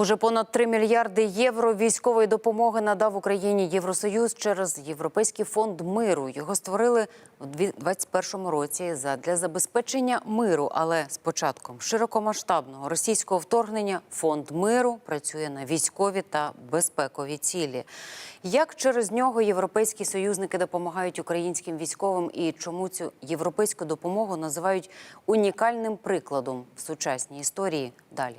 Уже понад 3 мільярди євро військової допомоги надав Україні Євросоюз через Європейський фонд миру. Його створили в 2021 році задля забезпечення миру. Але з початком широкомасштабного російського вторгнення фонд миру працює на військові та безпекові цілі. Як через нього європейські союзники допомагають українським військовим і чому цю європейську допомогу називають унікальним прикладом в сучасній історії? Далі.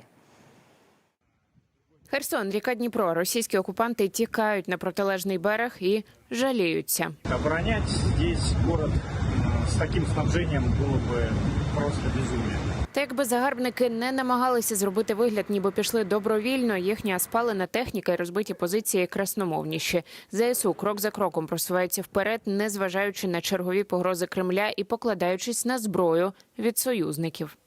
Херсон, ріка Дніпро. Російські окупанти тікають на протилежний берег і жаліються. Оборонять здесь город э, с таким снабжением было бы просто безумие. Та якби загарбники не намагалися зробити вигляд, ніби пішли добровільно, їхня спалена техніка і розбиті позиції красномовніші. ЗСУ крок за кроком просувається вперед, незважаючи на чергові погрози Кремля і покладаючись на зброю від союзників.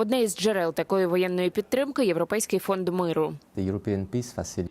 Одне із джерел такої воєнної підтримки Європейський фонд миру.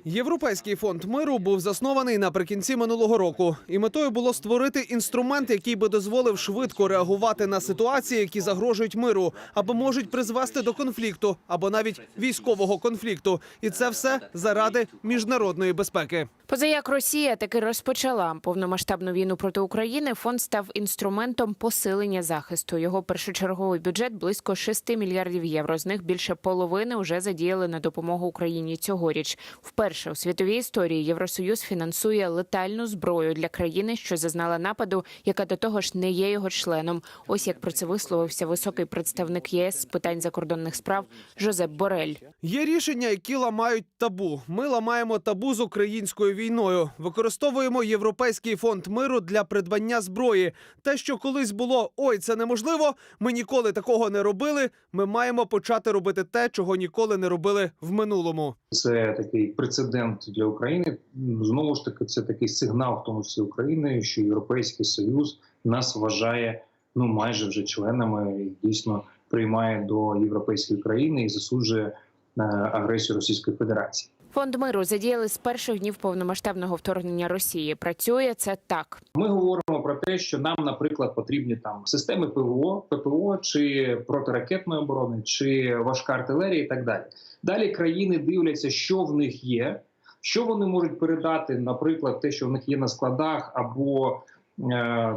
Європейський фонд миру був заснований наприкінці минулого року, і метою було створити інструмент, який би дозволив швидко реагувати на ситуації, які загрожують миру, або можуть призвести до конфлікту, або навіть військового конфлікту. І це все заради міжнародної безпеки. Позаяк Росія таки розпочала повномасштабну війну проти України. Фонд став інструментом посилення захисту. Його першочерговий бюджет близько 6 мільярдів євро. З них більше половини вже задіяли на допомогу Україні цьогоріч. Вперше у світовій історії Євросоюз фінансує летальну зброю для країни, що зазнала нападу, яка до того ж не є його членом. Ось як про це висловився високий представник ЄС з питань закордонних справ Жозеп Борель. Є рішення, які ламають табу. Ми ламаємо табу з українською війною. Використовуємо європейський фонд миру для придбання зброї. Те, що колись було ой, це неможливо. Ми ніколи такого не робили. Ми маємо почати робити те, чого ніколи не робили в минулому. Це такий прецедент для України. Знову ж таки, це такий сигнал, в тому числі України, що Європейський Союз нас вважає ну майже вже членами і дійсно приймає до європейської країни і засуджує е, агресію Російської Федерації. Фонд миру задіяли з перших днів повномасштабного вторгнення Росії. Працює це так. Ми говоримо про те, що нам, наприклад, потрібні там системи ПВО, ППО чи протиракетної оборони, чи важка артилерія, і так далі. Далі країни дивляться, що в них є, що вони можуть передати, наприклад, те, що в них є на складах, або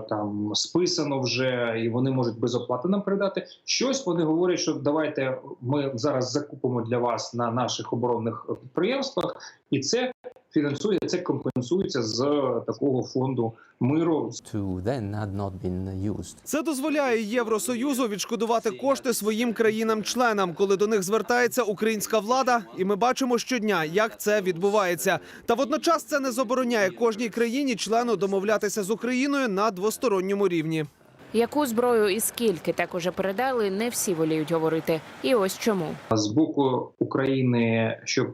там списано вже, і вони можуть без оплати нам передати. Щось вони говорять, що давайте ми зараз закупимо для вас на наших оборонних підприємствах, і це фінансує, це компенсується з такого фонду миру to then had not been used. Це дозволяє Євросоюзу відшкодувати кошти своїм країнам-членам, коли до них звертається українська влада, і ми бачимо щодня, як це відбувається. Та водночас це не забороняє кожній країні-члену домовлятися з Україною на двосторонньому рівні. Яку зброю і скільки так уже передали, не всі воліють говорити. І ось чому. з боку України, щоб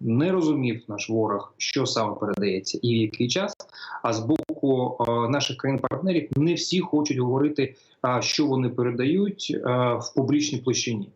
не розумів наш ворог, що саме передається і в який час. А з боку е, наших країн-партнерів не всі хочуть говорити, що вони передають е, в публічній площині.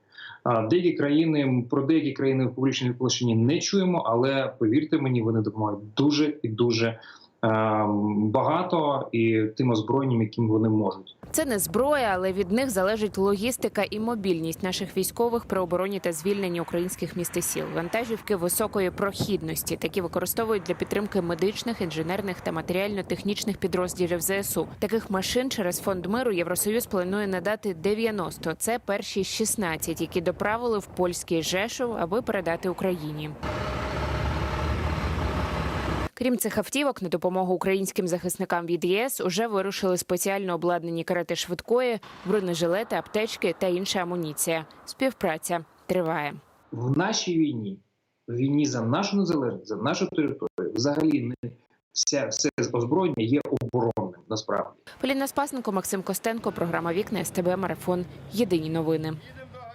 Деякі країни про деякі країни в публічній площині не чуємо, але повірте мені, вони допомагають дуже і дуже е, багато і тим озброєнням, яким вони можуть. Це не зброя, але від них залежить логістика і мобільність наших військових при обороні та звільненні українських міст і сіл. Вантажівки високої прохідності, такі використовують для підтримки медичних, інженерних та матеріально-технічних підрозділів ЗСУ. Таких машин через фонд миру Євросоюз планує надати 90. Це перші 16, які доправили в польський Жешов, аби передати Україні. Крім цих автівок, на допомогу українським захисникам від ЄС уже вирушили спеціально обладнані карети швидкої, бронежилети, аптечки та інша амуніція. Співпраця триває. в нашій війні, в війні за нашу незалежність, за нашу територію, взагалі не вся все озброєння є оборонним насправді. Поліна Спасенко, Максим Костенко, програма Вікна СТБ Марафон. Єдині новини.